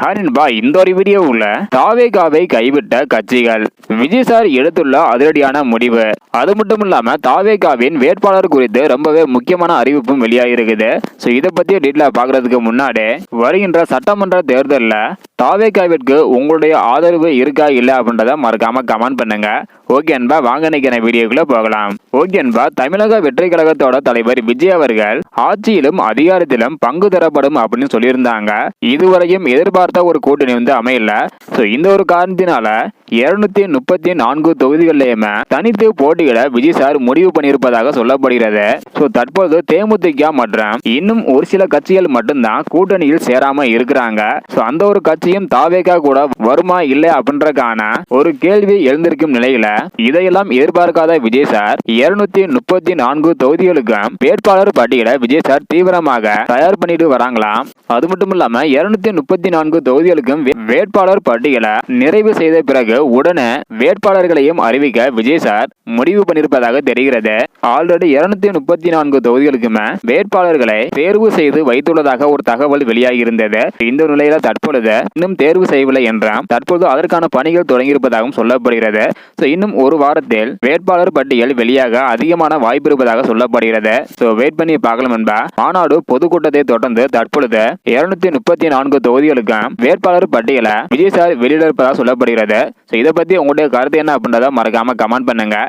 ஹாரின்பா இந்த ஒரு வீடியோவுல தாவேகாவை கைவிட்ட கட்சிகள். விஜய் சார் எடுத்துள்ள அதிரடியான முடிவு. அது மட்டும் இல்லாம தாவேகாவின் வேட்பாளர் குறித்து ரொம்பவே முக்கியமான அறிவிப்பும் வெளியாகிருக்குது. ஸோ இதை பத்தி டீட்டெயிலாக பார்க்கறதுக்கு முன்னாடி வருகின்ற சட்டமன்ற தேர்தலில் தாவேகாவிற்கு உங்களுடைய ஆதரவு இருக்கா இல்லை அப்படின்றத மறக்காம கமெண்ட் பண்ணுங்க. ஓகே அன்பா வாங்க நிற்கிற வீடியோக்குள்ள போகலாம். ஓகே அன்பா தமிழக வெற்றி கழகத்தோட தலைவர் விஜய் அவர்கள் ஆட்சியிலும் அதிகாரத்திலும் பங்கு தரப்படும் அப்படின்னு சொல்லியிருந்தாங்க. இதுவரையும் எதிர்பார்த்த ஒரு கூட்டணி வந்து அமையல. ஸோ இந்த ஒரு காரணத்தினால இருநூத்தி முப்பத்தி நான்கு தொகுதிகளிலேயுமே தனித்து போட்டியிட விஜய் சார் முடிவு பண்ணியிருப்பதாக சொல்லப்படுகிறது. ஸோ தற்போது தேமுதிக மற்றும் இன்னும் ஒரு சில கட்சிகள் மட்டும்தான் கூட்டணியில் சேராம இருக்கிறாங்க. ஸோ அந்த ஒரு கட்சியும் தாவேகா கூட வருமா இல்லை அப்படின்றக்கான ஒரு கேள்வி எழுந்திருக்கும் நிலையில இதையெல்லாம் எதிர்பார்க்காத விஜய் சார் இருநூத்தி முப்பத்தி நான்கு தொகுதிகளுக்கும் வேட்பாளர் பட்டியலை விஜய் சார் தீவிரமாக தயார் பண்ணிட்டு வராங்களாம் அது மட்டும் இல்லாம இருநூத்தி முப்பத்தி நான்கு தொகுதிகளுக்கும் வே- வேட்பாளர் பட்டியலை நிறைவு செய்த பிறகு உடனே வேட்பாளர்களையும் அறிவிக்க விஜய் சார் முடிவு பண்ணியிருப்பதாக தெரிகிறது. ஆல்ரெடி இருநூத்தி முப்பத்தி நான்கு தொகுதிகளுக்குமே வேட்பாளர்களை தேர்வு செய்து வைத்துள்ளதாக ஒரு தகவல் வெளியாகி இருந்தது இந்த நிலையில தற்பொழுது இன்னும் தேர்வு செய்யவில்லை என்றால் தற்பொழுது அதற்கான பணிகள் தொடங்கியிருப்பதாகவும் சொல்லப்படுகிறது. ஸோ இன்னும் ஒரு வாரத்தில் வேட்பாளர் பட்டியல் வெளியாக அதிகமான வாய்ப்பு இருப்பதாக சொல்லப்படுகிறது. ஸோ வெயிட் பண்ணி பார்க்கலாம் என்பா. மாநாடு பொதுக்கூட்டத்தை தொடர்ந்து தற்பொழுது இருநூத்தி முப்பத்தி நான்கு தொகுதிகளுக்கும் வேட்பாளர் பட்டியலை விஜய் சார் வெளியிட இருப்பதாக சொல்லப்படுகிறது. ஸோ இதை பத்தி உங்களுடைய கருத்து என்ன அப்படின்றத மறக்காம கமெண்ட் பண்ணுங்க.